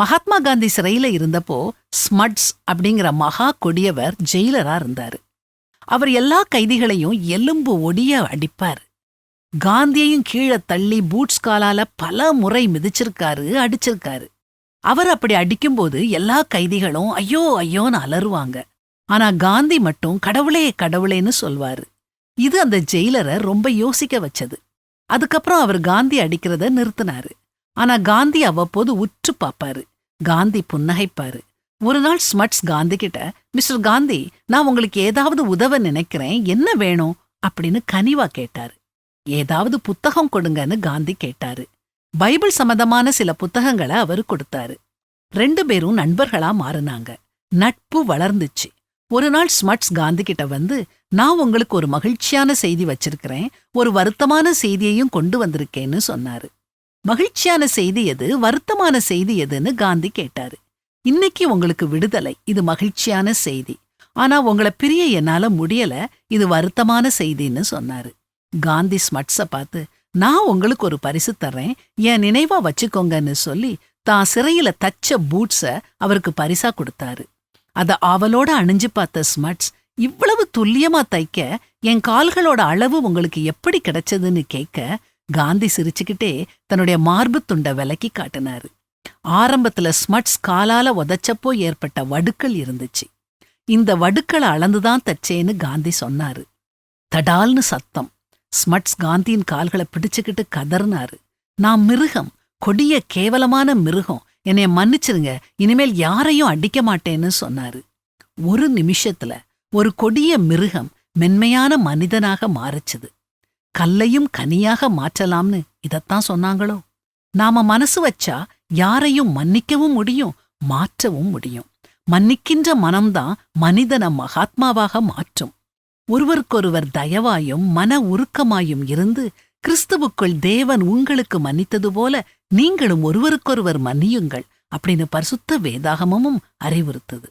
மகாத்மா காந்தி சிறையில இருந்தப்போ ஸ்மட்ஸ் அப்படிங்கிற மகா கொடியவர் ஜெயிலரா இருந்தாரு. அவர் எல்லா கைதிகளையும் எலும்பு ஒடிய அடிப்பார். காந்தியையும் கீழே தள்ளி பூட்ஸ் காலால பல முறை மிதிச்சிருக்காரு அடிச்சிருக்காரு. அவர் அப்படி அடிக்கும்போது எல்லா கைதிகளும் ஐயோ ஐயோன்னு அலறுவாங்க. ஆனா காந்தி மட்டும் கடவுளே கடவுளேன்னு சொல்வாரு. இது அந்த ஜெயிலரை ரொம்ப யோசிக்க வச்சது. அதுக்கப்புறம் அவர் காந்தி அடிக்கிறத நிறுத்தினாரு. ஆனா காந்தி அவ்வப்போது உற்று பார்ப்பாரு. காந்தி புன்னகைப்பாரு. ஒரு நாள் ஸ்மட்ஸ் காந்தி கிட்ட மிஸ்டர் காந்தி நான் உங்களுக்கு ஏதாவது உதவ நினைக்கிறேன். என்ன வேணும்? அப்படின்னு கனிவா கேட்டாரு. ஏதாவது புத்தகம் கொடுங்கன்னு காந்தி கேட்டாரு. பைபிள் சம்பந்தமான சில புத்தகங்களை அவரு கொடுத்தாரு. ரெண்டு பேரும் நண்பர்களா மாறுனாங்க. நட்பு வளர்ந்துச்சு. ஒரு நாள் ஸ்மட்ஸ் காந்தி கிட்ட வந்து நான் உங்களுக்கு ஒரு மகிழ்ச்சியான செய்தி வச்சிருக்கிறேன். ஒரு வருத்தமான செய்தியையும் கொண்டு வந்திருக்கேன்னு சொன்னாரு. மகிழ்ச்சியான செய்தி எது? வருத்தமான செய்தி எதுன்னு காந்தி கேட்டாரு. இன்னைக்கு உங்களுக்கு விடுதலை. இது மகிழ்ச்சியான செய்தி. ஆனா உங்களை பிரிய என்னால முடியல. இது வருத்தமான செய்தின்னு சொன்னாரு. காந்தி ஸ்மட்ஸ பார்த்து நான் உங்களுக்கு ஒரு பரிசு தர்றேன். என் நினைவா வச்சுக்கோங்கன்னு சொல்லி தான் சிறையில தச்ச பூட்ஸ அவருக்கு பரிசா கொடுத்தாரு. அத ஆவலோட அணிஞ்சு பார்த்த ஸ்மட்ஸ் இவ்வளவு துல்லியமா தைக்க என் கால்களோட அளவு உங்களுக்கு எப்படி கிடைச்சதுன்னு கேட்க காந்தி சிரிச்சுக்கிட்டே தன்னுடைய மார்பு துண்டை விலக்கி காட்டினாரு. ஆரம்பத்துல ஸ்மட்ஸ் காலால உதைச்சப்போ ஏற்பட்ட வடுக்கள் இருந்துச்சு. இந்த வடுக்களை அளந்துதான் தச்சேன்னு காந்தி சொன்னாரு. தடால்னு சத்தம். ஸ்மட்ஸ் காந்தியின் கால்களை பிடிச்சுக்கிட்டு கதறினாரு. நான் மிருகம். கொடிய கேவலமான மிருகம். என்னைய மன்னிச்சிருங்க. இனிமேல் யாரையும் அடிக்க மாட்டேன்னு சொன்னாரு. ஒரு நிமிஷத்துல ஒரு கொடிய மிருகம் மென்மையான மனிதனாக மாறுச்சுது. கல்லையும் கனியாக மாற்றலாம்னு இதத்தான் சொன்னாங்களோ? நாம மனசு வச்சா யாரையும் மன்னிக்கவும் முடியும் மாற்றவும் முடியும். மன்னிக்கின்ற மனம்தான் மனிதனை மகாத்மாவாக மாற்றும். ஒருவருக்கொருவர் தயவாயும் மன உருக்கமாயும் இருந்து கிறிஸ்துவுக்குள் தேவன் உங்களுக்கு மன்னித்தது போல நீங்களும் ஒருவருக்கொருவர் மன்னியுங்கள் அப்படின்னு பரிசுத்த வேதாகமமும் அறிவுறுத்தது.